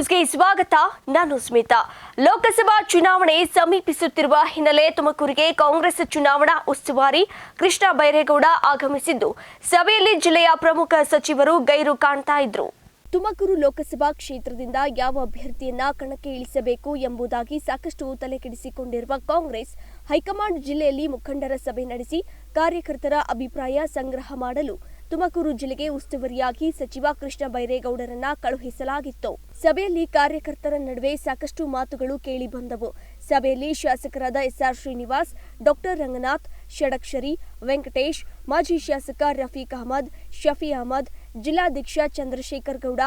ನ್ಯೂಸ್ಗೆ ಸ್ವಾಗತ. ನಾನು ಸ್ಮಿತಾ. ಲೋಕಸಭಾ ಚುನಾವಣೆ ಸಮೀಪಿಸುತ್ತಿರುವ ಹಿನ್ನೆಲೆ ತುಮಕೂರಿಗೆ ಕಾಂಗ್ರೆಸ್ ಚುನಾವಣಾ ಉಸ್ತುವಾರಿ ಕೃಷ್ಣ ಬೈರೇಗೌಡ ಆಗಮಿಸಿದ್ದು. ಸಭೆಯಲ್ಲಿ ಜಿಲ್ಲೆಯ ಪ್ರಮುಖ ಸಚಿವರು ಗೈರು ಕಾಣ್ತಾ ಇದ್ರು. ತುಮಕೂರು ಲೋಕಸಭಾ ಕ್ಷೇತ್ರದಿಂದ ಯಾವ ಅಭ್ಯರ್ಥಿಯನ್ನ ಕಣಕ್ಕೆ ಇಳಿಸಬೇಕು ಎಂಬುದಾಗಿ ಸಾಕಷ್ಟು ತಲೆಕೆಡಿಸಿಕೊಂಡಿರುವ ಕಾಂಗ್ರೆಸ್ ಹೈಕಮಾಂಡ್ ಜಿಲ್ಲೆಯಲ್ಲಿ ಮುಖಂಡರ ಸಭೆ ನಡೆಸಿ ಕಾರ್ಯಕರ್ತರ ಅಭಿಪ್ರಾಯ ಸಂಗ್ರಹ ಮಾಡಲು ತುಮಕೂರು ಜಿಲ್ಲೆಗೆ ಉಸ್ತುವಾರಿಯಾಗಿ ಸಚಿವ ಕೃಷ್ಣ ಬೈರೇಗೌಡರನ್ನ ಕಳುಹಿಸಲಾಗಿತ್ತು. ಸಭೆಯಲ್ಲಿ ಕಾರ್ಯಕರ್ತರ ನಡುವೆ ಸಾಕಷ್ಟು ಮಾತುಗಳು ಕೇಳಿ ಬಂದವು. ಸಭೆಯಲ್ಲಿ ಶಾಸಕರಾದ S R Srinivas, doctor Ranganath Shadakshari Venkatesh, ಮಾಜಿ ಶಾಸಕ ರಫೀಕ್ ಅಹಮದ್, ಶಫಿ ಅಹಮದ್, ಜಿಲ್ಲಾಧ್ಯಕ್ಷ ಚಂದ್ರಶೇಖರ್ ಗೌಡ,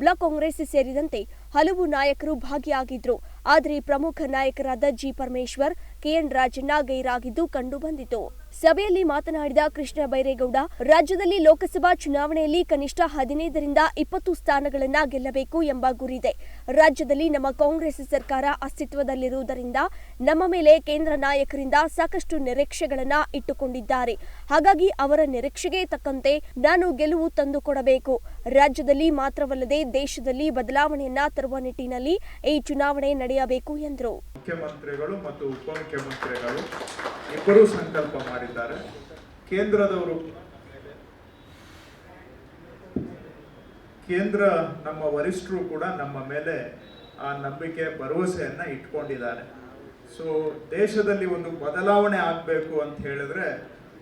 ಬ್ಲಾಕ್ ಕಾಂಗ್ರೆಸ್ ಸೇರಿದಂತೆ ಹಲವು ನಾಯಕರು ಭಾಗಿಯಾಗಿದ್ರು. ಆದರೆ ಪ್ರಮುಖ ನಾಯಕರಾದ G Parameshwar K N Rajanna ಗೈರಾಗಿದ್ದು ಕಂಡುಬಂದಿತು ಸಭೆಯಲ್ಲಿ ಮಾತನಾಡಿದ ಕೃಷ್ಣ ಬೈರೇಗೌಡ, ರಾಜ್ಯದಲ್ಲಿ ಲೋಕಸಭಾ ಚುನಾವಣೆಯಲ್ಲಿ ಕನಿಷ್ಠ ಹದಿನೈದರಿಂದ ಇಪ್ಪತ್ತು ಸ್ಥಾನಗಳನ್ನ ಗೆಲ್ಲಬೇಕು ಎಂಬ ಗುರಿದೆ ರಾಜ್ಯದಲ್ಲಿ ನಮ್ಮ ಕಾಂಗ್ರೆಸ್ ಸರ್ಕಾರ ಅಸ್ತಿತ್ವದಲ್ಲಿರುವುದರಿಂದ ನಮ್ಮ ಮೇಲೆ ಕೇಂದ್ರ ನಾಯಕರಿಂದ ಸಾಕಷ್ಟು ನಿರೀಕ್ಷೆಗಳನ್ನ ಇಟ್ಟುಕೊಂಡಿದ್ದಾರೆ. ಹಾಗಾಗಿ ಅವರ ನಿರೀಕ್ಷೆಗೆ ತಕ್ಕಂತೆ ನಾನು ಗೆಲುವು ತಂದುಕೊಡಬೇಕು. ರಾಜ್ಯದಲ್ಲಿ ಮಾತ್ರವಲ್ಲದೆ ದೇಶದಲ್ಲಿ ಬದಲಾವಣೆಯನ್ನ ತರುವ ನಿಟ್ಟಿನಲ್ಲಿ ಈ ಚುನಾವಣೆ ನಡೆಯಬೇಕು ಎಂದರು. ಮುಖ್ಯಮಂತ್ರಿಗಳು ಮತ್ತು ಉಪಮುಖ್ಯಮಂತ್ರಿಗಳು ಇಬ್ಬರೂ ಸಂಕಲ್ಪ ಮಾಡಿದ್ದಾರೆ. ಕೇಂದ್ರದವರು ಕೇಂದ್ರ ನಮ್ಮ ವರಿಷ್ಠರು ಕೂಡ ನಮ್ಮ ಮೇಲೆ ಆ ನಂಬಿಕೆ, ಭರವಸೆಯನ್ನ ಇಟ್ಕೊಂಡಿದ್ದಾರೆ. ಸೊ ದೇಶದಲ್ಲಿ ಒಂದು ಬದಲಾವಣೆ ಆಗಬೇಕು ಅಂತ ಹೇಳಿದ್ರೆ,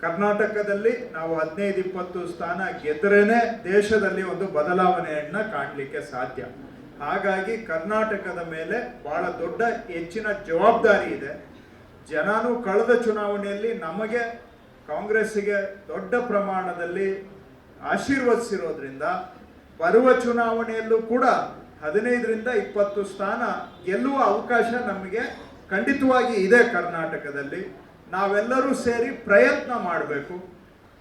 ಕರ್ನಾಟಕದಲ್ಲಿ ನಾವು ಹದಿನೈದು, ಇಪ್ಪತ್ತು ಸ್ಥಾನ ಗೆದ್ದರೇನೆ ದೇಶದಲ್ಲಿ ಒಂದು ಬದಲಾವಣೆಯನ್ನ ಕಾಣಲಿಕ್ಕೆ ಸಾಧ್ಯ. ಹಾಗಾಗಿ ಕರ್ನಾಟಕದ ಮೇಲೆ ಬಹಳ ದೊಡ್ಡ ಹೆಚ್ಚಿನ ಜವಾಬ್ದಾರಿ ಇದೆ. ಜನನು ಕಳೆದ ಚುನಾವಣೆಯಲ್ಲಿ ನಮಗೆ ಕಾಂಗ್ರೆಸ್ಸಿಗೆ ದೊಡ್ಡ ಪ್ರಮಾಣದಲ್ಲಿ ಆಶೀರ್ವದಿಸಿರೋದ್ರಿಂದ ಬರುವ ಚುನಾವಣೆಯಲ್ಲೂ ಕೂಡ ಹದಿನೈದರಿಂದ ಇಪ್ಪತ್ತು ಸ್ಥಾನ ಗೆಲ್ಲುವ ಅವಕಾಶ ನಮಗೆ ಖಂಡಿತವಾಗಿ ಇದೆ ಕರ್ನಾಟಕದಲ್ಲಿ. ನಾವೆಲ್ಲರೂ ಸೇರಿ ಪ್ರಯತ್ನ ಮಾಡಬೇಕು.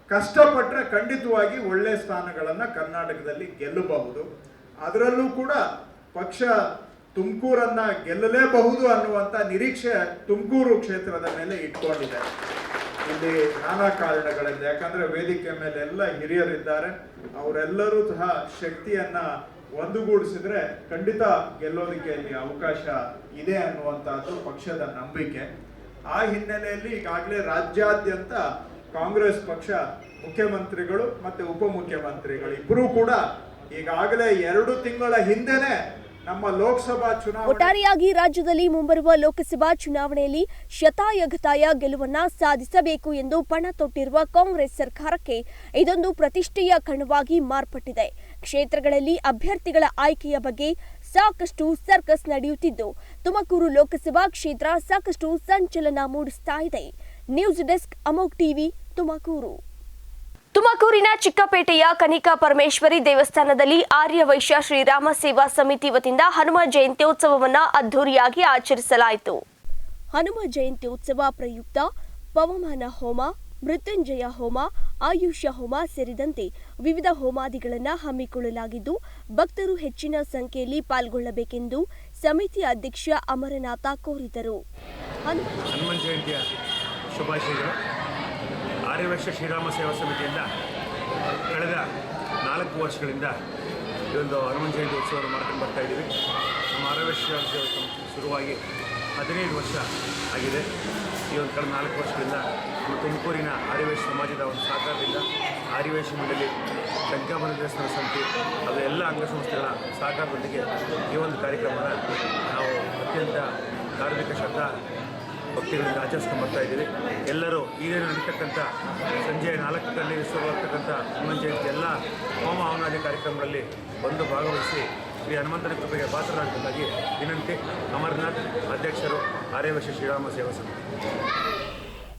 ಕಷ್ಟಪಟ್ಟರೆ ಖಂಡಿತವಾಗಿ ಒಳ್ಳೆ ಸ್ಥಾನಗಳನ್ನು ಕರ್ನಾಟಕದಲ್ಲಿ ಗೆಲ್ಲಬಹುದು. ಅದರಲ್ಲೂ ಕೂಡ ಪಕ್ಷ ತುಮಕೂರನ್ನ ಗೆಲ್ಲಲೇಬಹುದು ಅನ್ನುವಂಥ ನಿರೀಕ್ಷೆ ತುಮಕೂರು ಕ್ಷೇತ್ರದ ಮೇಲೆ ಇಟ್ಕೊಂಡಿದೆ. ಇಲ್ಲಿ ನಾನಾ ಕಾರಣಗಳಿಂದ, ಯಾಕಂದ್ರೆ ವೇದಿಕೆ ಮೇಲೆ ಎಲ್ಲ ಹಿರಿಯರಿದ್ದಾರೆ. ಅವರೆಲ್ಲರೂ ಸಹ ಶಕ್ತಿಯನ್ನ ಒಂದುಗೂಡಿಸಿದ್ರೆ ಖಂಡಿತ ಗೆಲ್ಲೋದಕ್ಕೆ ಇಲ್ಲಿ ಅವಕಾಶ ಇದೆ ಅನ್ನುವಂಥದ್ದು ಪಕ್ಷದ ನಂಬಿಕೆ. ಆ ಹಿನ್ನೆಲೆಯಲ್ಲಿ ಈಗಾಗಲೇ ರಾಜ್ಯಾದ್ಯಂತ ಕಾಂಗ್ರೆಸ್ ಪಕ್ಷ ಮುಖ್ಯಮಂತ್ರಿಗಳು ಮತ್ತೆ ಉಪಮುಖ್ಯಮಂತ್ರಿಗಳು ಇಬ್ಬರೂ ಕೂಡ ಈಗಾಗಲೇ ಎರಡು ತಿಂಗಳ ಹಿಂದೆನೆ ಒಟ್ಟಾರೆಯಾಗಿ ರಾಜ್ಯದಲ್ಲಿ ಮುಂಬರುವ ಲೋಕಸಭಾ ಚುನಾವಣೆಯಲ್ಲಿ ಶತಾಯಗತಾಯ ಗೆಲುವನ್ನ ಸಾಧಿಸಬೇಕು ಎಂದು ಪಣ ತೊಟ್ಟಿರುವ ಕಾಂಗ್ರೆಸ್ ಸರ್ಕಾರಕ್ಕೆ ಇದೊಂದು ಪ್ರತಿಷ್ಠೆಯ ಕಣವಾಗಿ ಮಾರ್ಪಟ್ಟಿದೆ. ಕ್ಷೇತ್ರಗಳಲ್ಲಿ ಅಭ್ಯರ್ಥಿಗಳ ಆಯ್ಕೆಯ ಬಗ್ಗೆ ಸಾಕಷ್ಟು ಸರ್ಕಸ್ ನಡೆಯುತ್ತಿದ್ದು, ತುಮಕೂರು ಲೋಕಸಭಾ ಕ್ಷೇತ್ರ ಸಾಕಷ್ಟು ಸಂಚಲನ ಮೂಡಿಸ್ತಾ ಇದೆ. News desk Amogh TV, Tumakuru. ತುಮಕೂರಿನ ಚಿಕ್ಕಪೇಟೆಯ ಕನಿಕಾ ಪರಮೇಶ್ವರಿ ದೇವಸ್ಥಾನದಲ್ಲಿ ಆರ್ಯ ವೈಶ್ಯ ಶ್ರೀರಾಮ ಸೇವಾ ಸಮಿತಿ ವತಿಯಿಂದ ಹನುಮ ಜಯಂತ್ಯೋತ್ಸವವನ್ನು ಅದ್ದೂರಿಯಾಗಿ ಆಚರಿಸಲಾಯಿತು. ಹನುಮ ಉತ್ಸವ ಪ್ರಯುಕ್ತ ಪವಮಾನ ಹೋಮ ಮೃತ್ಯುಂಜಯ ಹೋಮ ಆಯುಷ್ಯ ಹೋಮ ಸೇರಿದಂತೆ ವಿವಿಧ ಹೋಮಾದಿಗಳನ್ನು ಹಮ್ಮಿಕೊಳ್ಳಲಾಗಿದ್ದು ಭಕ್ತರು ಹೆಚ್ಚಿನ ಸಂಖ್ಯೆಯಲ್ಲಿ ಪಾಲ್ಗೊಳ್ಳಬೇಕೆಂದು ಸಮಿತಿ ಅಧ್ಯಕ್ಷ ಅಮರನಾಥ ಕೋರಿದರು. ಹನುಮ ಜಯಂತಿಯ ಶುಭಾಶಯಗಳು. ಆರ್ಯವೈಶ್ಯ ಶ್ರೀರಾಮ ಸೇವಾ ಸಮಿತಿಯಿಂದ ಕಳೆದ ನಾಲ್ಕು ವರ್ಷಗಳಿಂದ ಈ ಒಂದು ಹನುಮನ್ ಜಯಂತಿ ಉತ್ಸವವನ್ನು ಮಾಡ್ಕೊಂಡು ಬರ್ತಾ ಇದ್ದೀವಿ. ನಮ್ಮ ಆರ್ಯವೈಶ್ಯ ಸೇವಾ ಸಮಿತಿ ಶುರುವಾಗಿ ಹದಿನೈದು ವರ್ಷ ಆಗಿದೆ. ಈ ಒಂದು ಕಳೆದ ನಾಲ್ಕು ವರ್ಷಗಳಿಂದ ನಮ್ಮ ತುಮಕೂರಿನ ಆರ್ಯವೈಶ್ಯ ಸಮಾಜದ ಒಂದು ಸಹಕಾರದಿಂದ ಆರ್ಯವೈಶ್ಯ ಮಂಡಳಿ ಶಂಕರಮನ ದೇವಸ್ಥಾನ ಸಮಿತಿ, ಅದು ಎಲ್ಲ ಅಂಗಸಂಸ್ಥೆಗಳ ಸಹಕಾರದೊಂದಿಗೆ ಈ ಒಂದು ಕಾರ್ಯಕ್ರಮನ ನಾವು ಅತ್ಯಂತ ಧಾರ್ಮಿಕ ಶ್ರದ್ಧಾ ಭಕ್ತಿಗಳಿಂದ ಆಚರಿಸ್ಕೊಂಡು ಬರ್ತಾ ಇದ್ದೀವಿ ಎಲ್ಲರೂ ಈಗೇನು ನಡೀತಕ್ಕಂಥ ಸಂಜೆ ನಾಲ್ಕರಲ್ಲಿ ಶುರುವಾಗ್ತಕ್ಕಂಥ ಹನುಮಾನ್ ಜಯಂತಿ ಎಲ್ಲ ಹೋಮ ಹವನಾದಿ ಕಾರ್ಯಕ್ರಮಗಳಲ್ಲಿ ಬಂದು ಭಾಗವಹಿಸಿ ಶ್ರೀ ಹನುಮಂತನ ಕೃಪೆಗೆ ಪಾತ್ರರಾಗಬೇಕಾಗಿ ವಿನಂತಿ ಅಮರನಾಥ್ ಅಧ್ಯಕ್ಷರು ಆರ್ಯವಶ್ಯ ಶ್ರೀರಾಮ ಸೇವಾ ಸಮಿತಿ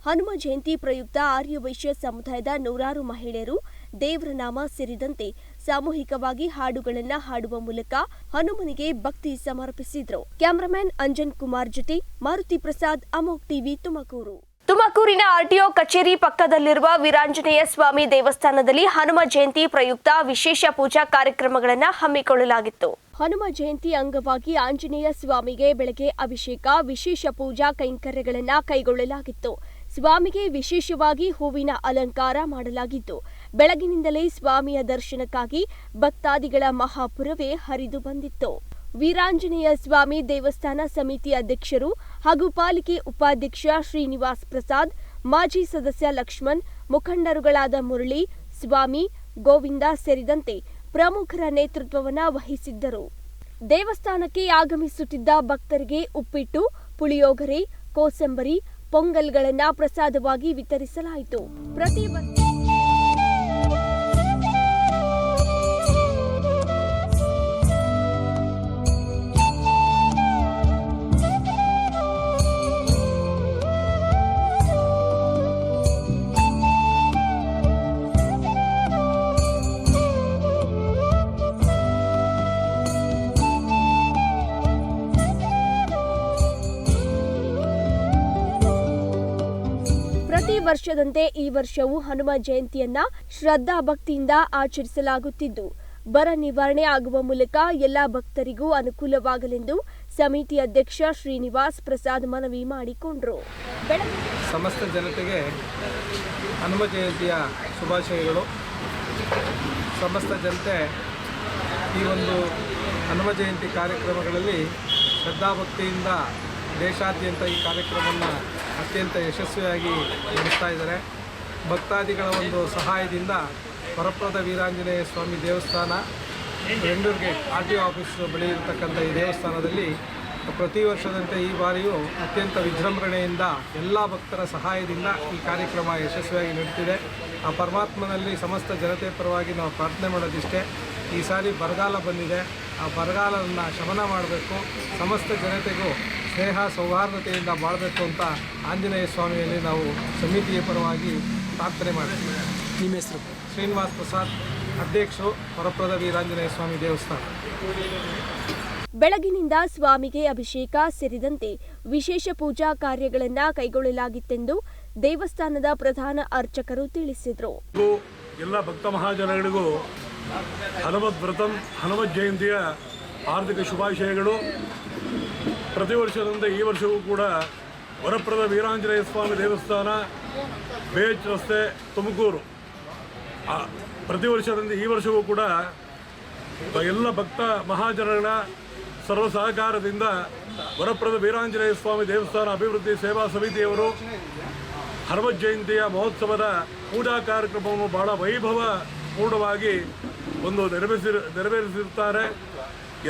ಹನುಮ ಜಯಂತಿ ಪ್ರಯುಕ್ತ ಆರ್ಯ ವೈಶ್ಯ ಸಮುದಾಯದ ನೂರಾರು ಮಹಿಳೆಯರು ದೇವರ ನಾಮ ಸೇರಿದಂತೆ ಸಾಮೂಹಿಕವಾಗಿ ಹಾಡುಗಳನ್ನ ಹಾಡುವ ಮೂಲಕ ಹನುಮನಿಗೆ ಭಕ್ತಿ ಸಮರ್ಪಿಸಿದ್ರು. ಕ್ಯಾಮರಾಮನ್ ಅಂಜನ್ ಕುಮಾರ್ ಜೊತೆ ಮಾರುತಿ ಪ್ರಸಾದ್ ಅಮೋಕ್ ಟಿವಿ ತುಮಕೂರು. ತುಮಕೂರಿನ ಆರ್ಟಿಒ ಕಚೇರಿ ಪಕ್ಕದಲ್ಲಿರುವ ವೀರಾಂಜನೇಯ ಸ್ವಾಮಿ ದೇವಸ್ಥಾನದಲ್ಲಿ ಹನುಮ ಜಯಂತಿ ಪ್ರಯುಕ್ತ ವಿಶೇಷ ಪೂಜಾ ಕಾರ್ಯಕ್ರಮಗಳನ್ನು ಹಮ್ಮಿಕೊಳ್ಳಲಾಗಿತ್ತು. ಹನುಮ ಜಯಂತಿ ಅಂಗವಾಗಿ ಆಂಜನೇಯ ಸ್ವಾಮಿಗೆ ಬೆಳಗ್ಗೆ ಅಭಿಷೇಕ ವಿಶೇಷ ಪೂಜಾ ಕೈಂಕರ್ಯಗಳನ್ನು ಕೈಗೊಳ್ಳಲಾಗಿತ್ತು. ಸ್ವಾಮಿಗೆ ವಿಶೇಷವಾಗಿ ಹೂವಿನ ಅಲಂಕಾರ ಮಾಡಲಾಗಿದ್ದು ಬೆಳಗಿನಿಂದಲೇ ಸ್ವಾಮಿಯ ದರ್ಶನಕ್ಕಾಗಿ ಭಕ್ತಾದಿಗಳ ಮಹಾಪುರವೇ ಹರಿದು ಬಂದಿತ್ತು. ವೀರಾಂಜನೇಯ ಸ್ವಾಮಿ ದೇವಸ್ಥಾನ ಸಮಿತಿ ಅಧ್ಯಕ್ಷರು ಹಾಗೂ ಪಾಲಿಕೆ ಉಪಾಧ್ಯಕ್ಷ ಶ್ರೀನಿವಾಸ್ ಪ್ರಸಾದ್, ಮಾಜಿ ಸದಸ್ಯ ಲಕ್ಷ್ಮಣ್, ಮುಖಂಡರುಗಳಾದ ಮುರಳಿ, ಸ್ವಾಮಿ, ಗೋವಿಂದ ಸೇರಿದಂತೆ ಪ್ರಮುಖರ ನೇತೃತ್ವವನ್ನು ವಹಿಸಿದ್ದರು. ದೇವಸ್ಥಾನಕ್ಕೆ ಆಗಮಿಸುತ್ತಿದ್ದ ಭಕ್ತರಿಗೆ ಉಪ್ಪಿಟ್ಟು, ಪುಳಿಯೋಗರೆ, ಕೋಸಂಬರಿ, ಪೊಂಗಲ್ಗಳನ್ನು ಪ್ರಸಾದವಾಗಿ ವಿತರಿಸಲಾಯಿತು. ಪ್ರತಿ ವರ್ಷದಂತೆ ಈ ವರ್ಷವೂ ಹನುಮ ಜಯಂತಿಯನ್ನ ಶ್ರದ್ಧಾ ಭಕ್ತಿಯಿಂದ ಆಚರಿಸಲಾಗುತ್ತಿದ್ದು. ಬರ ನಿವಾರಣೆ ಆಗುವ ಮೂಲಕ ಎಲ್ಲಾ ಭಕ್ತರಿಗೂ ಅನುಕೂಲವಾಗಲೆಂದು ಸಮಿತಿ ಅಧ್ಯಕ್ಷ ಶ್ರೀನಿವಾಸ್ ಪ್ರಸಾದ್ ಮನವಿ ಮಾಡಿಕೊಂಡರು. ಸಮಸ್ತ ಜನತೆಗೆ ಹನುಮ ಜಯಂತಿಯ ಶುಭಾಶಯಗಳು. ಸಮಸ್ತ ಜನತೆ ಈ ಒಂದು ಹನುಮ ಜಯಂತಿ ಕಾರ್ಯಕ್ರಮಗಳಲ್ಲಿ ಶ್ರದ್ಧಾಭಕ್ತಿಯಿಂದ ದೇಶಾದ್ಯಂತ ಈ ಕಾರ್ಯಕ್ರಮವನ್ನು ಅತ್ಯಂತ ಯಶಸ್ವಿಯಾಗಿ ನಡೆಸ್ತಾ ಇದ್ದಾರೆ. ಭಕ್ತಾದಿಗಳ ಒಂದು ಸಹಾಯದಿಂದ ಪರಪ್ರದ ವೀರಾಂಜನೇಯ ಸ್ವಾಮಿ ದೇವಸ್ಥಾನ Bengaluru gate R T office ಬಳಿ ಇರತಕ್ಕಂಥ ಈ ದೇವಸ್ಥಾನದಲ್ಲಿ ಪ್ರತಿ ವರ್ಷದಂತೆ ಈ ಬಾರಿಯೂ ಅತ್ಯಂತ ವಿಜೃಂಭಣೆಯಿಂದ ಎಲ್ಲ ಭಕ್ತರ ಸಹಾಯದಿಂದ ಈ ಕಾರ್ಯಕ್ರಮ ಯಶಸ್ವಿಯಾಗಿ ನಡೀತಿದೆ. ಆ ಪರಮಾತ್ಮನಲ್ಲಿ ಸಮಸ್ತ ಜನತೆ ಪರವಾಗಿ ನಾವು ಪ್ರಾರ್ಥನೆ ಮಾಡೋದಿಷ್ಟೇ. ಈ ಸಾರಿ ಬರಗಾಲ ಬಂದಿದೆ. ಆ ಬರಗಾಲವನ್ನು ಶಮನ ಮಾಡಬೇಕು ಸಮಸ್ತ ಜನತೆಗೂ ಸ್ನೇಹ ಸೌಹಾರ್ದತೆಯಿಂದ ಬಾಳಬೇಕು ಅಂತ ಆಂಜನೇಯ ಸ್ವಾಮಿಯಲ್ಲಿ ನಾವು ಸಮಿತಿಯ ಪರವಾಗಿ ಪ್ರಾರ್ಥನೆ ಮಾಡ್ತೀವಿ. ನಿಮ್ಮ ಹೆಸರು? ಶ್ರೀನಿವಾಸ್ ಪ್ರಸಾದ್ ಅಧ್ಯಕ್ಷರು ವರಪ್ರದ ವೀರಾಂಜನೇಯ ಸ್ವಾಮಿ ದೇವಸ್ಥಾನ. ಬೆಳಗಿನಿಂದ ಸ್ವಾಮಿಗೆ ಅಭಿಷೇಕ ಸೇರಿದಂತೆ ವಿಶೇಷ ಪೂಜಾ ಕಾರ್ಯಗಳನ್ನ ಕೈಗೊಳ್ಳಲಾಗಿತ್ತೆಂದು ದೇವಸ್ಥಾನದ ಪ್ರಧಾನ ಅರ್ಚಕರು ತಿಳಿಸಿದರು. ಎಲ್ಲ ಭಕ್ತ ಮಹಾಜನಗಳಿಗೂ ಹನುಮದ್ ವ್ರತಂ ಹನುಮತ್ ಜಯಂತಿಯ ಆರ್ಥಿಕ ಶುಭಾಶಯಗಳು. ಪ್ರತಿ ವರ್ಷದಂತೆ ಈ ವರ್ಷವೂ ಕೂಡ ವರಪ್ರದ ವೀರಾಂಜನೇಯ ಸ್ವಾಮಿ ದೇವಸ್ಥಾನ, ಬೇಚ್ ರಸ್ತೆ, ತುಮಕೂರು. ಪ್ರತಿ ವರ್ಷದಂತೆ ಈ ವರ್ಷವೂ ಕೂಡ ಎಲ್ಲ ಭಕ್ತ ಮಹಾಜನಗಳ ಸರ್ವ ಸಹಕಾರದಿಂದ ವರಪ್ರದ ವೀರಾಂಜನೇಯ ಸ್ವಾಮಿ ದೇವಸ್ಥಾನ ಅಭಿವೃದ್ಧಿ ಸೇವಾ ಸಮಿತಿಯವರು ಹನುಮತ್ ಜಯಂತಿಯ ಮಹೋತ್ಸವದ ಪೂಜಾ ಕಾರ್ಯಕ್ರಮವನ್ನು ಬಹಳ ವೈಭವ ಪೂರ್ಣವಾಗಿ ಒಂದು ನೆರವೇರಿಸಿ ನೆರವೇರಿಸಿರ್ತಾರೆ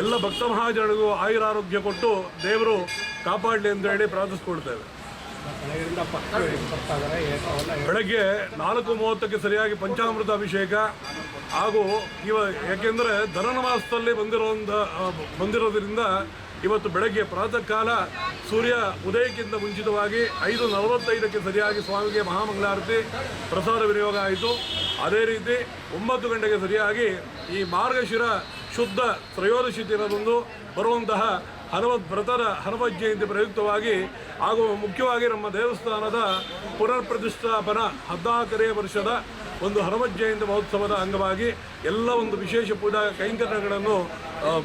ಎಲ್ಲ ಭಕ್ತ ಮಹಾಜನಿಗೂ ಆಯುರಾರೋಗ್ಯ ಕೊಟ್ಟು ದೇವರು ಕಾಪಾಡಲಿ ಅಂತ ಹೇಳಿ ಪ್ರಾರ್ಥಿಸ್ಕೊಳ್ತೇವೆ. ಬೆಳಗ್ಗೆ ನಾಲ್ಕು ಮೂವತ್ತಕ್ಕೆ ಸರಿಯಾಗಿ ಪಂಚಾಮೃತ ಅಭಿಷೇಕ ಹಾಗೂ ಇವ ಯಾಕೆಂದರೆ ಧನನವಾಸದಲ್ಲಿ ಬಂದಿರೋ ಬಂದಿರೋಂಥ ಬಂದಿರೋದ್ರಿಂದ ಇವತ್ತು ಬೆಳಗ್ಗೆ ಪ್ರಾತಃ ಕಾಲ ಸೂರ್ಯ ಉದಯಕ್ಕಿಂತ ಮುಂಚಿತವಾಗಿ ಐದು ನಲವತ್ತೈದಕ್ಕೆ ಸರಿಯಾಗಿ ಸ್ವಾಮಿಗೆ ಮಹಾಮಂಗಳಾರತಿ, ಪ್ರಸಾದ ವಿನಿಯೋಗ ಆಯಿತು. ಅದೇ ರೀತಿ ಒಂಬತ್ತು ಗಂಟೆಗೆ ಸರಿಯಾಗಿ ಈ ಮಾರ್ಗಶಿರ ಶುದ್ಧ ತ್ರಯೋದಶಿ ದಿನದಂದು ಬರುವಂತಹ ಹನುಮತ್ ವ್ರತದ ಹನುಮತ್ ಜಯಂತಿ ಪ್ರಯುಕ್ತವಾಗಿ ಹಾಗೂ ಮುಖ್ಯವಾಗಿ ನಮ್ಮ ದೇವಸ್ಥಾನದ ಪುನರ್ ಪ್ರತಿಷ್ಠಾಪನಾ ಹದಿನಾಲ್ಕನೇ ವರ್ಷದ ಒಂದು ಹನುಮತ್ ಜಯಂತಿ ಮಹೋತ್ಸವದ ಅಂಗವಾಗಿ ಎಲ್ಲ ಒಂದು ವಿಶೇಷ ಪೂಜಾ ಕೈಂಕರ್ಯಗಳನ್ನು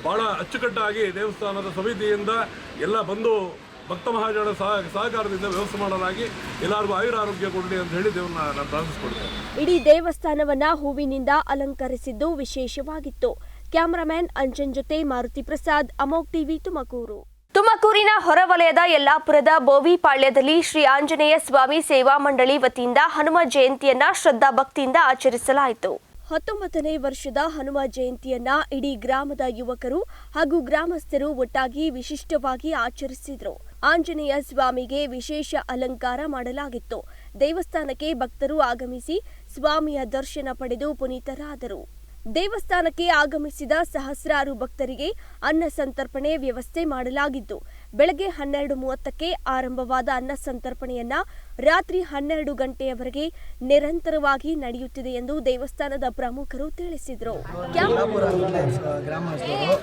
ಬಹಳ ಅಚ್ಚುಕಟ್ಟಾಗಿ ದೇವಸ್ಥಾನದ ಸಮಿತಿಯಿಂದ ಎಲ್ಲ ಬಂದು ಭಕ್ತ ಮಹಾಜನ ಸಹ ಸಹಕಾರದಿಂದ ವ್ಯವಸ್ಥೆ ಮಾಡಲಾಗಿ ಎಲ್ಲರಿಗೂ ಆಯುರಾರೋಗ್ಯ ಕೊಡಲಿ ಅಂತ ಹೇಳಿ ದೇವ್ರನ್ನ ನಾನು ಪ್ರಾರ್ಥಿಸಿಕೊಡ್ತೇನೆ. ಇಡೀ ದೇವಸ್ಥಾನವನ್ನ ಹೂವಿನಿಂದ ಅಲಂಕರಿಸಿದ್ದು ವಿಶೇಷವಾಗಿತ್ತು. ಕ್ಯಾಮರಾಮ್ಯಾನ್ ಅಂಜನ್ ಜೊತೆ ಮಾರುತಿ ಪ್ರಸಾದ್ ಅಮೋಕ್ ಟಿವಿ, ತುಮಕೂರು. ತುಮಕೂರಿನ ಹೊರವಲಯದ ಯಲ್ಲಾಪುರದ ಬೋವಿಪಾಳ್ಯದಲ್ಲಿ ಶ್ರೀ ಆಂಜನೇಯ ಸ್ವಾಮಿ ಸೇವಾ ಮಂಡಳಿ ವತಿಯಿಂದ ಹನುಮ ಜಯಂತಿಯನ್ನ ಶ್ರದ್ಧಾ ಭಕ್ತಿಯಿಂದ ಆಚರಿಸಲಾಯಿತು. ಹತ್ತೊಂಬತ್ತನೇ ವರ್ಷದ ಹನುಮ ಜಯಂತಿಯನ್ನ ಇಡೀ ಗ್ರಾಮದ ಯುವಕರು ಹಾಗೂ ಗ್ರಾಮಸ್ಥರು ಒಟ್ಟಾಗಿ ವಿಶಿಷ್ಟವಾಗಿ ಆಚರಿಸಿದ್ರು. ಆಂಜನೇಯ ಸ್ವಾಮಿಗೆ ವಿಶೇಷ ಅಲಂಕಾರ ಮಾಡಲಾಗಿತ್ತು. ದೇವಸ್ಥಾನಕ್ಕೆ ಭಕ್ತರು ಆಗಮಿಸಿ ಸ್ವಾಮಿಯ ದರ್ಶನ ಪಡೆದು ಪುನೀತರಾದರು. ದೇವಸ್ಥಾನಕ್ಕೆ ಆಗಮಿಸಿದ ಸಹಸ್ರಾರು ಭಕ್ತರಿಗೆ ಅನ್ನ ಸಂತರ್ಪಣೆ ವ್ಯವಸ್ಥೆ ಮಾಡಲಾಗಿದ್ದು ಬೆಳಗ್ಗೆ ಹನ್ನೆರಡು ಮೂವತ್ತಕ್ಕೆ ಆರಂಭವಾದ ಅನ್ನ ಸಂತರ್ಪಣೆಯನ್ನ ರಾತ್ರಿ ಹನ್ನೆರಡು ಗಂಟೆಯವರೆಗೆ ನಿರಂತರವಾಗಿ ನಡೆಯುತ್ತಿದೆ ಎಂದು ದೇವಸ್ಥಾನದ ಪ್ರಮುಖರು ತಿಳಿಸಿದರು.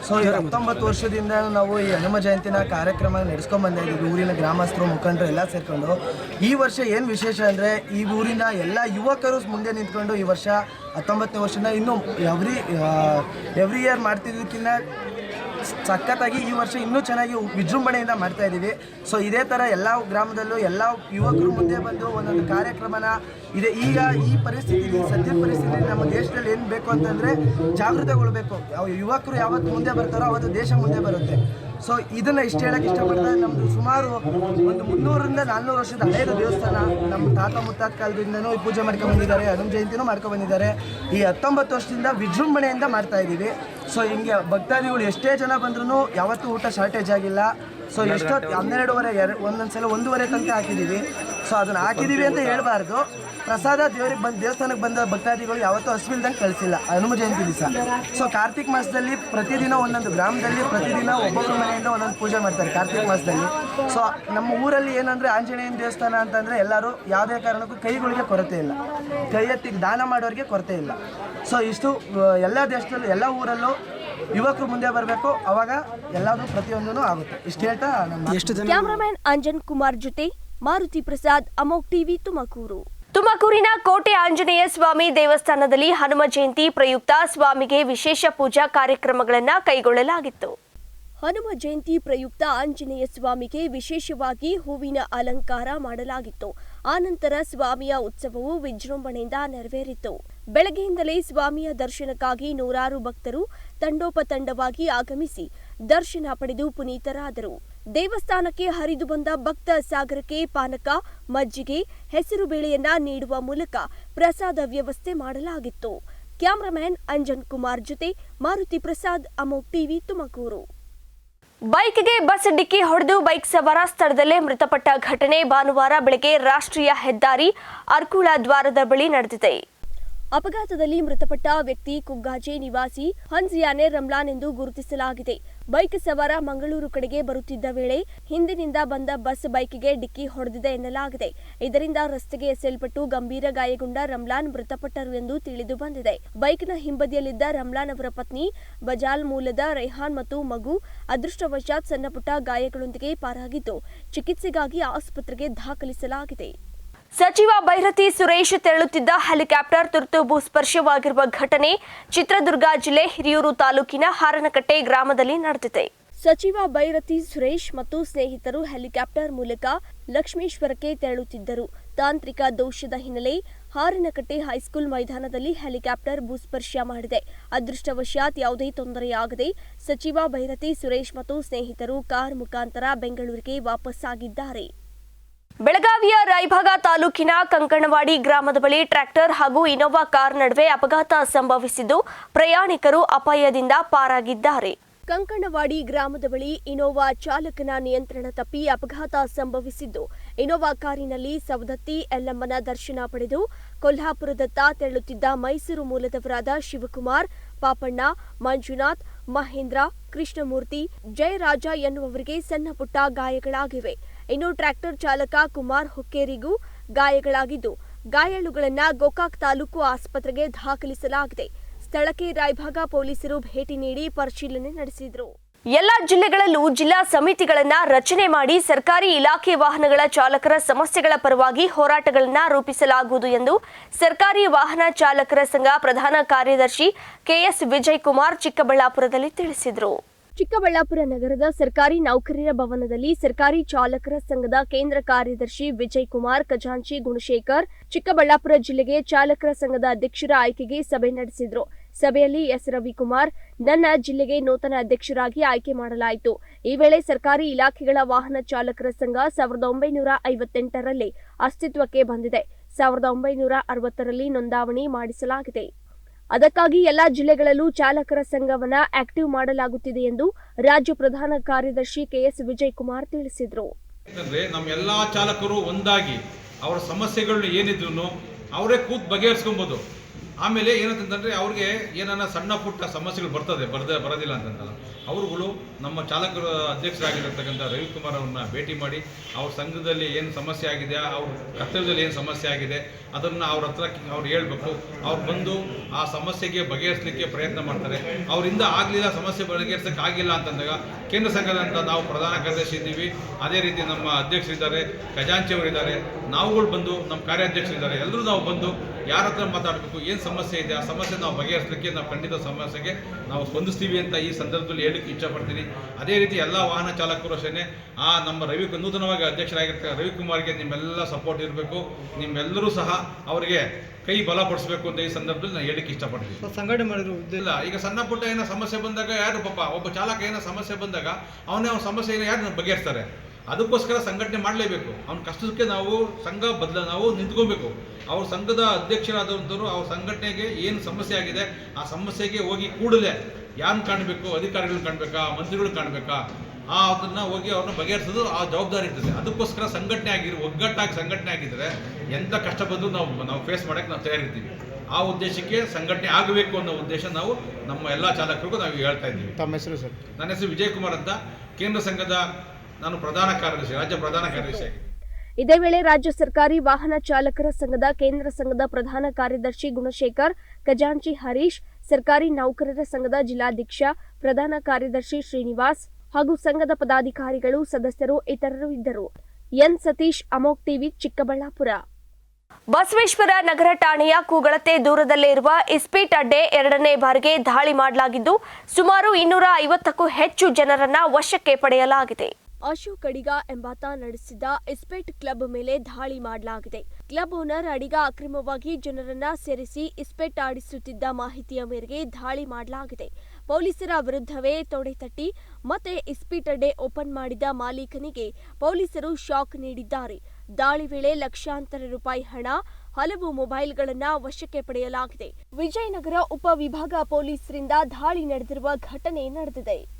ಸೊ ಹತ್ತೊಂಬತ್ತು ವರ್ಷದಿಂದ ನಾವು ಈ ಹನುಮ ಜಯಂತಿನ ಕಾರ್ಯಕ್ರಮ ನಡೆಸ್ಕೊಂಡ್ ಬಂದ ಊರಿನ ಗ್ರಾಮಸ್ಥರು, ಮುಖಂಡರು ಎಲ್ಲ ಸೇರ್ಕೊಂಡು. ಈ ವರ್ಷ ಏನು ವಿಶೇಷ ಅಂದರೆ, ಈ ಊರಿನ ಎಲ್ಲ ಯುವಕರು ಮುಂದೆ ನಿಂತ್ಕೊಂಡು ಈ ವರ್ಷ ಹತ್ತೊಂಬತ್ತನೇ ವರ್ಷದಿಂದ ಇನ್ನು ಎವ್ರಿ ಎವ್ರಿ ಇಯರ್ ಮಾಡ್ತಿದ್ದಕ್ಕಿಂತ ಸಖತ್ತಾಗಿ ಈ ವರ್ಷ ಇನ್ನೂ ಚೆನ್ನಾಗಿ ವಿಜೃಂಭಣೆಯಿಂದ ಮಾಡ್ತಾ ಇದ್ದೀವಿ ಸೊ ಇದೇ ಥರ ಎಲ್ಲ ಗ್ರಾಮದಲ್ಲೂ ಎಲ್ಲ ಯುವಕರು ಮುಂದೆ ಬಂದು ಒಂದೊಂದು ಕಾರ್ಯಕ್ರಮನ ಇದೆ. ಈಗ ಈ ಪರಿಸ್ಥಿತಿ ಸದ್ಯದ ಪರಿಸ್ಥಿತಿ ನಮ್ಮ ದೇಶದಲ್ಲಿ ಏನು ಬೇಕು ಅಂತಂದರೆ ಜಾಗೃತಗೊಳ್ಬೇಕು. ಯಾವ ಯುವಕರು ಯಾವತ್ತು ಮುಂದೆ ಬರ್ತಾರೋ ಅವತ್ತು ದೇಶ ಮುಂದೆ ಬರುತ್ತೆ. ಸೊ ಇದನ್ನ ಇಷ್ಟ ಹೇಳಕ್ಕೆ ಇಷ್ಟಪಡ್ತಾರೆ ನಮ್ಮದು ಸುಮಾರು ಒಂದು ಮುನ್ನೂರರಿಂದ ನಾನ್ನೂರು ವರ್ಷದ ಹಳೆಯದು ದೇವಸ್ಥಾನ. ನಮ್ಮ ತಾತ ಮುತ್ತಾತ ಕಾಲದಿಂದನೂ ಈ ಪೂಜೆ ಮಾಡ್ಕೊಂಡು ಬಂದಿದ್ದಾರೆ ಹನುಮ ಜಯಂತಿನೂ ಮಾಡ್ಕೊಂಡು ಬಂದಿದ್ದಾರೆ. ಈ ಹತ್ತೊಂಬತ್ತು ವರ್ಷದಿಂದ ವಿಜೃಂಭಣೆಯಿಂದ ಮಾಡ್ತಾ ಇದ್ದೀವಿ ಸೊ ಹಿಂಗೆ ಭಕ್ತಾದಿಗಳು ಎಷ್ಟೇ ಜನ ಬಂದ್ರೂ ಯಾವತ್ತೂ ಊಟ ಶಾರ್ಟೇಜ್ ಆಗಿಲ್ಲ. ಸೊ ಎಷ್ಟೊತ್ತು ಹನ್ನೆರಡುವರೆ ಎರಡು ಒಂದೊಂದು ಸಲ ಒಂದೂವರೆ ತನಕ ಹಾಕಿದ್ದೀವಿ ಸೊ ಅದನ್ನು ಹಾಕಿದ್ದೀವಿ ಅಂತ ಹೇಳ್ಬಾರ್ದು. ಪ್ರಸಾದ ದೇವ್ರಿಗೆ ಬಂದ ದೇವಸ್ಥಾನಕ್ಕೆ ಬಂದ ಭಕ್ತಾದಿಗಳು ಯಾವತ್ತೂ ಹಸುವಿಲ್ದಂಗೆ ಕಳಿಸಿಲ್ಲ. ಹನುಮ ಜಯಂತಿ ದಿವಸ. ಸೊ ಕಾರ್ತಿಕ್ ಮಾಸದಲ್ಲಿ ಪ್ರತಿದಿನ ಒಂದೊಂದು ಗ್ರಾಮದಲ್ಲಿ ಪ್ರತಿದಿನ ಒಬ್ಬೊಬ್ಬರ ಮನೆಯಿಂದ ಒಂದೊಂದು ಪೂಜೆ ಮಾಡ್ತಾರೆ ಕಾರ್ತಿಕ್ ಮಾಸದಲ್ಲಿ. ಸೊ ನಮ್ಮ ಊರಲ್ಲಿ ಏನಂದರೆ ಆಂಜನೇಯನ ದೇವಸ್ಥಾನ ಅಂತಂದರೆ ಎಲ್ಲರೂ ಯಾವುದೇ ಕಾರಣಕ್ಕೂ ಕೈಗಳಿಗೆ ಕೊರತೆ ಇಲ್ಲ. ಕೈ ಎತ್ತಿಗೆ ದಾನ ಮಾಡೋರಿಗೆ ಕೊರತೆ ಇಲ್ಲ. ಸೊ ಇಷ್ಟು ಎಲ್ಲ ದೇಶದಲ್ಲೂ ಎಲ್ಲ ಊರಲ್ಲೂ ಯುವಕರು ಮುಂದೆ ಬರಬೇಕು. ಅವಾಗ ಎಲ್ಲಾದ್ರೂ ಪ್ರತಿಯೊಂದೂ ಆಗುತ್ತೆ. ಇಷ್ಟು ಹೇಳ್ತಾ ಎಷ್ಟು ಕ್ಯಾಮರಾಮನ್ ಅಂಜನ್ ಕುಮಾರ್ ಜೊತೆ ಮಾರುತಿ ಪ್ರಸಾದ್ ಅಮೋಕ್ ಟಿವಿ ತುಮಕೂರು. ತುಮಕೂರಿನ ಕೋಟೆ ಆಂಜನೇಯ ಸ್ವಾಮಿ ದೇವಸ್ಥಾನದಲ್ಲಿ ಹನುಮ ಜಯಂತಿ ಪ್ರಯುಕ್ತ ಸ್ವಾಮಿಗೆ ವಿಶೇಷ ಪೂಜಾ ಕಾರ್ಯಕ್ರಮಗಳನ್ನು ಕೈಗೊಳ್ಳಲಾಗಿತ್ತು. ಹನುಮ ಜಯಂತಿ ಪ್ರಯುಕ್ತ ಆಂಜನೇಯ ಸ್ವಾಮಿಗೆ ವಿಶೇಷವಾಗಿ ಹೂವಿನ ಅಲಂಕಾರ ಮಾಡಲಾಗಿತ್ತು. ಆನಂತರ ಸ್ವಾಮಿಯ ಉತ್ಸವವು ವಿಜೃಂಭಣೆಯಿಂದ ನೆರವೇರಿತು. ಬೆಳಗ್ಗೆಯಿಂದಲೇ ಸ್ವಾಮಿಯ ದರ್ಶನಕ್ಕಾಗಿ ನೂರಾರು ಭಕ್ತರು ತಂಡೋಪತಂಡವಾಗಿ ಆಗಮಿಸಿ ದರ್ಶನ ಪಡೆದು ಪುನೀತರಾದರು. ದೇವಸ್ಥಾನಕ್ಕೆ ಹರಿದು ಬಂದ ಭಕ್ತ ಸಾಗರಕ್ಕೆ ಪಾನಕ ಮಜ್ಜಿಗೆ ಹೆಸರು ಬೇಳೆಯನ್ನ ನೀಡುವ ಮೂಲಕ ಪ್ರಸಾದ ವ್ಯವಸ್ಥೆ ಮಾಡಲಾಗಿತ್ತು. ಕ್ಯಾಮರಾಮ್ಯಾನ್ ಅಂಜನ್ ಕುಮಾರ್ ಜೊತೆ ಮಾರುತಿ ಪ್ರಸಾದ್ ಅಮೋಕ್ ಟಿವಿ ತುಮಕೂರು. ಬೈಕ್ಗೆ ಬಸ್ ಡಿಕ್ಕಿ ಹೊಡೆದು ಬೈಕ್ ಸವಾರ ಸ್ಥಳದಲ್ಲೇ ಮೃತಪಟ್ಟ ಘಟನೆ ಭಾನುವಾರ ಬೆಳಗ್ಗೆ ರಾಷ್ಟ್ರೀಯ ಹೆದ್ದಾರಿ ಅರ್ಕುಳ ದ್ವಾರದ ಬಳಿ ನಡೆದಿದೆ. ಅಪಘಾತದಲ್ಲಿ ಮೃತಪಟ್ಟ ವ್ಯಕ್ತಿ ಕುಗ್ಗಾಜೆ ನಿವಾಸಿ ಹನ್ಸಿಯಾನೆ ರಮ್ಲಾನ್ ಎಂದು ಗುರುತಿಸಲಾಗಿದೆ. ಬೈಕ್ ಸವಾರ ಮಂಗಳೂರು ಕಡೆಗೆ ಬರುತ್ತಿದ್ದ ವೇಳೆ ಹಿಂದಿನಿಂದ ಬಂದ ಬಸ್ ಬೈಕ್ಗೆ ಡಿಕ್ಕಿ ಹೊಡೆದಿದೆ ಎನ್ನಲಾಗಿದೆ. ಇದರಿಂದ ರಸ್ತೆಗೆ ಎಸೆಯಲ್ಪಟ್ಟು ಗಂಭೀರ ಗಾಯಗೊಂಡ ರಮ್ಲಾನ್ ಮೃತಪಟ್ಟರು ಎಂದು ತಿಳಿದು ಬಂದಿದೆ. ಬೈಕ್ನ ಹಿಂಬದಿಯಲ್ಲಿದ್ದ ರಮ್ಲಾನ್ ಅವರ ಪತ್ನಿ ಬಜಾಲ್ ಮೂಲದ ರೈಹಾನ್ ಮತ್ತು ಮಗು ಅದೃಷ್ಟವಶಾತ್ ಸಣ್ಣಪುಟ್ಟ ಗಾಯಗಳೊಂದಿಗೆ ಪಾರಾಗಿದ್ದು, ಚಿಕಿತ್ಸೆಗಾಗಿ ಆಸ್ಪತ್ರೆಗೆ ದಾಖಲಿಸಲಾಗಿದೆ. ಸಚಿವ ಬೈರತಿ ಸುರೇಶ್ ತೆರಳುತ್ತಿದ್ದ ಹೆಲಿಕಾಪ್ಟರ್ ತುರ್ತು ಭೂಸ್ಪರ್ಶವಾಗಿರುವ ಘಟನೆ ಚಿತ್ರದುರ್ಗ ಜಿಲ್ಲೆ ಹಿರಿಯೂರು ತಾಲೂಕಿನ ಹಾರನಕಟ್ಟೆ ಗ್ರಾಮದಲ್ಲಿ ನಡೆದಿದೆ. ಸಚಿವ ಬೈರತಿ ಸುರೇಶ್ ಮತ್ತು ಸ್ನೇಹಿತರು ಹೆಲಿಕಾಪ್ಟರ್ ಮೂಲಕ ಲಕ್ಷ್ಮೇಶ್ವರಕ್ಕೆ ತೆರಳುತ್ತಿದ್ದರು. ತಾಂತ್ರಿಕ ದೋಷದ ಹಿನ್ನೆಲೆ ಹಾರನಕಟ್ಟೆ ಹೈಸ್ಕೂಲ್ ಮೈದಾನದಲ್ಲಿ ಹೆಲಿಕಾಪ್ಟರ್ ಭೂಸ್ಪರ್ಶ ಮಾಡಿದೆ. ಅದೃಷ್ಟವಶಾತ್ ಯಾವುದೇ ತೊಂದರೆಯಾಗದೆ ಸಚಿವ ಬೈರತಿ ಸುರೇಶ್ ಮತ್ತು ಸ್ನೇಹಿತರು ಕಾರ್ ಮುಖಾಂತರ ಬೆಂಗಳೂರಿಗೆ ವಾಪಸ್ಸಾಗಿದ್ದಾರೆ. ಬೆಳಗಾವಿಯ ರಾಯಭಾಗ ತಾಲೂಕಿನ ಕಂಕಣವಾಡಿ ಗ್ರಾಮದ ಬಳಿ ಟ್ರ್ಯಾಕ್ಟರ್ ಹಾಗೂ ಇನೋವಾ ಕಾರ್ ನಡುವೆ ಅಪಘಾತ ಸಂಭವಿಸಿದ್ದು ಪ್ರಯಾಣಿಕರು ಅಪಾಯದಿಂದ ಪಾರಾಗಿದ್ದಾರೆ. ಕಂಕಣವಾಡಿ ಗ್ರಾಮದ ಬಳಿ ಇನೋವಾ ಚಾಲಕನ ನಿಯಂತ್ರಣ ತಪ್ಪಿ ಅಪಘಾತ ಸಂಭವಿಸಿದ್ದು, ಇನೋವಾ ಕಾರಿನಲ್ಲಿ ಸವದತ್ತಿ ಎಲ್ಲಮ್ಮನ ದರ್ಶನ ಪಡೆದು ಕೊಲ್ಹಾಪುರದತ್ತ ತೆರಳುತ್ತಿದ್ದ ಮೈಸೂರು ಮೂಲದವರಾದ ಶಿವಕುಮಾರ್, ಪಾಪಣ್ಣ, ಮಂಜುನಾಥ್, ಮಹೇಂದ್ರ, ಕೃಷ್ಣಮೂರ್ತಿ, ಜಯರಾಜ ಎನ್ನುವವರಿಗೆ ಸಣ್ಣಪುಟ್ಟ ಗಾಯಗಳಾಗಿವೆ. ಇನ್ನು ಟ್ರ್ಯಾಕ್ಟರ್ ಚಾಲಕ ಕುಮಾರ್ ಹುಕ್ಕೇರಿಗೂ ಗಾಯಗಳಾಗಿದ್ದು, ಗಾಯಾಳುಗಳನ್ನು ಗೋಕಾಕ್ ತಾಲೂಕು ಆಸ್ಪತ್ರೆಗೆ ದಾಖಲಿಸಲಾಗಿದೆ. ಸ್ಥಳಕ್ಕೆ ರಾಯಭಾಗ ಪೊಲೀಸರು ಭೇಟಿ ನೀಡಿ ಪರಿಶೀಲನೆ ನಡೆಸಿದರು. ಎಲ್ಲ ಜಿಲ್ಲೆಗಳಲ್ಲೂ ಜಿಲ್ಲಾ ಸಮಿತಿಗಳನ್ನ ರಚನೆ ಮಾಡಿ ಸರ್ಕಾರಿ ಇಲಾಖೆ ವಾಹನಗಳ ಚಾಲಕರ ಸಮಸ್ಯೆಗಳ ಪರವಾಗಿ ಹೋರಾಟಗಳನ್ನ ರೂಪಿಸಲಾಗುವುದು ಎಂದು ಸರ್ಕಾರಿ ವಾಹನ ಚಾಲಕರ ಸಂಘ ಪ್ರಧಾನ ಕಾರ್ಯದರ್ಶಿ ಕೆಎಸ್ ವಿಜಯ್ ಕುಮಾರ್ ಚಿಕ್ಕಬಳ್ಳಾಪುರದಲ್ಲಿ ತಿಳಿಸಿದರು. ಚಿಕ್ಕಬಳ್ಳಾಪುರ ನಗರದ ಸರ್ಕಾರಿ ನೌಕರರ ಭವನದಲ್ಲಿ ಸರ್ಕಾರಿ ಚಾಲಕರ ಸಂಘದ ಕೇಂದ್ರ ಕಾರ್ಯದರ್ಶಿ ವಿಜಯ್ ಕುಮಾರ್ ಖಜಾಂಚಿ ಗುಣಶೇಖರ್, ಚಿಕ್ಕಬಳ್ಳಾಪುರ ಜಿಲ್ಲೆಗೆ ಚಾಲಕರ ಸಂಘದ ಅಧ್ಯಕ್ಷರ ಆಯ್ಕೆಗೆ ಸಭೆ ನಡೆಸಿದರು. ಸಭೆಯಲ್ಲಿ ಎಸ್. ರವಿಕುಮಾರ್, ನನ್ನ ಜಿಲ್ಲೆಗೆ ನೂತನ ಅಧ್ಯಕ್ಷರಾಗಿ ಆಯ್ಕೆ ಮಾಡಲಾಯಿತು. ಈ ವೇಳೆ ಸರ್ಕಾರಿ ಇಲಾಖೆಗಳ ವಾಹನ ಚಾಲಕರ ಸಂಘ ಸಾವಿರದ ಒಂಬೈನೂರ ಐವತ್ತೆಂಟರಲ್ಲಿ ಅಸ್ತಿತ್ವಕ್ಕೆ ಬಂದಿದೆ. ಸಾವಿರದ ಒಂಬೈನೂರ ಅರವತ್ತರಲ್ಲಿ ನೋಂದಾವಣಿ ಮಾಡಿಸಲಾಗಿದೆ. ಅದಕ್ಕಾಗಿ ಎಲ್ಲಾ ಜಿಲ್ಲೆಗಳಲ್ಲೂ ಚಾಲಕರ ಸಂಘವನ್ನ ಆಕ್ಟಿವ್ ಮಾಡಲಾಗುತ್ತಿದೆ ಎಂದು ರಾಜ್ಯ ಪ್ರಧಾನ ಕಾರ್ಯದರ್ಶಿ ಕೆಎಸ್ ವಿಜಯ್ ಕುಮಾರ್ ತಿಳಿಸಿದರು ಚಾಲಕರು ಒಂದಾಗಿ ಅವರ ಸಮಸ್ಯೆಗಳು ಏನಿದ್ರು ಅವರೇ ಕೂತ್ ಬಗೆಹರಿಸ್ಕೊಬೋದು. ಆಮೇಲೆ ಏನಂತಂದ್ರೆ ಅವ್ರಿಗೆ ಏನನ್ನ ಸಣ್ಣ ಪುಟ್ಟ ಸಮಸ್ಯೆಗಳು ಬರ್ತದೆ, ಬರದ, ಬರೋದಿಲ್ಲ ಅಂತಂದಲ್ಲ ಅವರುಗಳು ನಮ್ಮ ಚಾಲಕರ ಅಧ್ಯಕ್ಷರಾಗಿರತಕ್ಕಂಥ ರವಿಕುಮಾರ್ ಅವ್ರನ್ನ ಭೇಟಿ ಮಾಡಿ ಅವ್ರ ಸಂಘದಲ್ಲಿ ಏನು ಸಮಸ್ಯೆ ಆಗಿದೆ, ಅವ್ರ ಕರ್ತವ್ಯದಲ್ಲಿ ಏನು ಸಮಸ್ಯೆ ಆಗಿದೆ, ಅದನ್ನು ಅವ್ರ ಹತ್ರ ಅವ್ರು ಹೇಳಬೇಕು. ಅವ್ರು ಬಂದು ಆ ಸಮಸ್ಯೆಗೆ ಬಗೆಹರಿಸಲಿಕ್ಕೆ ಪ್ರಯತ್ನ ಮಾಡ್ತಾರೆ. ಅವರಿಂದ ಆಗಲಿಲ್ಲ, ಸಮಸ್ಯೆ ಬಗೆಹರಿಸಕ್ಕೆ ಆಗಿಲ್ಲ ಅಂತಂದಾಗ ಕೇಂದ್ರ ಸಂಘದಂತ ನಾವು ಪ್ರಧಾನ ಕಾರ್ಯದರ್ಶಿ ಇದ್ದೀವಿ. ಅದೇ ರೀತಿ ನಮ್ಮ ಅಧ್ಯಕ್ಷರಿದ್ದಾರೆ, ಖಜಾಂಚಿಯವರಿದ್ದಾರೆ. ನಾವುಗಳು ಬಂದು ನಮ್ಮ ಕಾರ್ಯಾಧ್ಯಕ್ಷರಿದ್ದಾರೆ. ಎಲ್ಲರೂ ನಾವು ಬಂದು ಯಾರ ಹತ್ರ ಮಾತಾಡಬೇಕು ಏನು ಸಮಸ್ಯೆ ಇದೆ ಆ ಸಮಸ್ಯೆ ನಾವು ಬಗೆಹರಿಸಲಿಕ್ಕೆ ನಾವು ಖಂಡಿತ ಸಮಸ್ಯೆಗೆ ನಾವು ಸ್ಪಂದಿಸ್ತೀವಿ ಅಂತ ಈ ಸಂದರ್ಭದಲ್ಲಿ ಹೇಳಲಿಕ್ಕೆ ಇಚ್ಛಪಡ್ತೀನಿ ಅದೇ ರೀತಿ ಎಲ್ಲ ವಾಹನ ಚಾಲಕರು ಅಷ್ಟೇ ಆ ನಮ್ಮ ರವಿ ನೂತನವಾಗಿ ಅಧ್ಯಕ್ಷರಾಗಿರ್ತಾರೆ ರವಿಕುಮಾರ್ಗೆ ನಿಮ್ಮೆಲ್ಲ ಸಪೋರ್ಟ್ ಇರಬೇಕು. ನಿಮ್ಮೆಲ್ಲರೂ ಸಹ ಅವರಿಗೆ ಕೈ ಬಲಪಡಿಸಬೇಕು ಅಂತ ಈ ಸಂದರ್ಭದಲ್ಲಿ ನಾನು ಹೇಳಿಕ್ಕೆ ಇಷ್ಟಪಡ್ತೀನಿ. ಸಂಘಟನೆ ಮಾಡಿದ್ರು ಇಲ್ಲ ಈಗ ಸಣ್ಣ ಪುಟ್ಟ ಏನೋ ಸಮಸ್ಯೆ ಬಂದಾಗ ಯಾರು ಪಾಪ ಒಬ್ಬ ಚಾಲಕ ಏನೋ ಸಮಸ್ಯೆ ಬಂದಾಗ ಅವನೇ ಅವ್ನ ಸಮಸ್ಯೆ ಏನೋ ಯಾರು ಬಗೆಹರಿಸ್ತಾರೆ? ಅದಕ್ಕೋಸ್ಕರ ಸಂಘಟನೆ ಮಾಡಲೇಬೇಕು. ಅವ್ನ ಕಷ್ಟಕ್ಕೆ ನಾವು ಸಂಘ ಬದಲ ನಾವು ನಿಂತ್ಕೊಬೇಕು. ಅವ್ರ ಸಂಘದ ಅಧ್ಯಕ್ಷರಾದಂಥವ್ರು ಅವ್ರ ಸಂಘಟನೆಗೆ ಏನು ಸಮಸ್ಯೆ ಆಗಿದೆ ಆ ಸಮಸ್ಯೆಗೆ ಹೋಗಿ ಕೂಡಲೇ ಯಾರನ್ನು ಕಾಣಬೇಕು ಅಧಿಕಾರಿಗಳನ್ನ ಕಾಣಬೇಕಾ ಮಂತ್ರಿಗಳು ಕಾಣಬೇಕಾ ಆ ಅದನ್ನ ಹೋಗಿ ಅವ್ರನ್ನ ಬಗೆಹರಿಸೋದು ಆ ಜವಾಬ್ದಾರಿ ಇರ್ತದೆ. ಅದಕ್ಕೋಸ್ಕರ ಸಂಘಟನೆ ಆಗಿರಿ ಒಗ್ಗಟ್ಟಾಗಿ ಸಂಘಟನೆ ಆಗಿದ್ರೆ ಎಂಥ ಕಷ್ಟ ಬಂದರೂ ನಾವು ನಾವು ಫೇಸ್ ಮಾಡೋಕ್ಕೆ ನಾವು ತಯಾರಿರ್ತೀವಿ. ಆ ಉದ್ದೇಶಕ್ಕೆ ಸಂಘಟನೆ ಆಗಬೇಕು ಅನ್ನೋ ಉದ್ದೇಶ ನಾವು ನಮ್ಮ ಎಲ್ಲ ಚಾಲಕರಿಗೂ ನಾವು ಹೇಳ್ತಾ ಇದ್ದೀವಿ. ತಮ್ಮ ಹೆಸರು ಸರ್? ನನ್ನ ಹೆಸರು ವಿಜಯ್ ಕುಮಾರ್ ಅಂತ. ಕೇಂದ್ರ ಸಂಘದ ನಾನು ಪ್ರಧಾನ ಕಾರ್ಯದರ್ಶಿ, ರಾಜ್ಯ ಪ್ರಧಾನ ಕಾರ್ಯದರ್ಶಿ ಇದೇ ವೇಳೆ ರಾಜ್ಯ ಸರ್ಕಾರಿ ವಾಹನ ಚಾಲಕರ ಸಂಘದ ಕೇಂದ್ರ ಸಂಘದ ಪ್ರಧಾನ ಕಾರ್ಯದರ್ಶಿ ಗುಣಶೇಖರ್, ಖಜಾಂಚಿ ಹರೀಶ್, ಸರ್ಕಾರಿ ನೌಕರರ ಸಂಘದ ಜಿಲ್ಲಾಧ್ಯಕ್ಷ, ಪ್ರಧಾನ ಕಾರ್ಯದರ್ಶಿ ಶ್ರೀನಿವಾಸ್ ಹಾಗೂ ಸಂಘದ ಪದಾಧಿಕಾರಿಗಳು, ಸದಸ್ಯರು, ಇತರರು ಇದ್ದರು. ಎನ್. ಸತೀಶ್, ಅಮೋಕ್ ಟಿವಿ, ಚಿಕ್ಕಬಳ್ಳಾಪುರ. ಬಸವೇಶ್ವರ ನಗರ ಠಾಣೆಯ ಕೂಗಳತೆ ದೂರದಲ್ಲೇ ಇರುವ ಇಸ್ಪೀಟ್ ಅಡ್ಡೆ ಎರಡನೇ ಬಾರಿಗೆ ದಾಳಿ ಮಾಡಲಾಗಿದ್ದು, ಸುಮಾರು ಇನ್ನೂರ ಐವತ್ತಕ್ಕೂ ಹೆಚ್ಚು ಜನರನ್ನ ವಶಕ್ಕೆ ಪಡೆಯಲಾಗಿದೆ. ಅಶೋಕ್ ಅಡಿಗ ಎಂಬಾತ ನಡೆಸಿದ ಇಸ್ಪೆಟ್ ಕ್ಲಬ್ ಮೇಲೆ ದಾಳಿ ಮಾಡಲಾಗಿದೆ. ಕ್ಲಬ್ ಓನರ್ ಅಡಿಗ ಅಕ್ರಮವಾಗಿ ಜನರನ್ನ ಸೇರಿಸಿ ಇಸ್ಪೆಟ್ ಆಡಿಸುತ್ತಿದ್ದ ಮಾಹಿತಿಯ ಮೇರೆಗೆ ದಾಳಿ ಮಾಡಲಾಗಿದೆ. ಪೊಲೀಸರ ವಿರುದ್ಧವೇ ತೊಡೆ ತಟ್ಟಿ, ಮತ್ತೆ ಇಸ್ಪೀಟ್ ಅಡ್ಡೆ ಓಪನ್ ಮಾಡಿದ ಮಾಲೀಕನಿಗೆ ಪೊಲೀಸರು ಶಾಕ್ ನೀಡಿದ್ದಾರೆ. ದಾಳಿ ವೇಳೆ ಲಕ್ಷಾಂತರ ರೂಪಾಯಿ ಹಣ, ಹಲವು ಮೊಬೈಲ್ಗಳನ್ನ ವಶಕ್ಕೆ ಪಡೆಯಲಾಗಿದೆ. ವಿಜಯನಗರ ಉಪವಿಭಾಗ ಪೊಲೀಸರಿಂದ ದಾಳಿ ನಡೆದಿರುವ ಘಟನೆ ನಡೆದಿದೆ.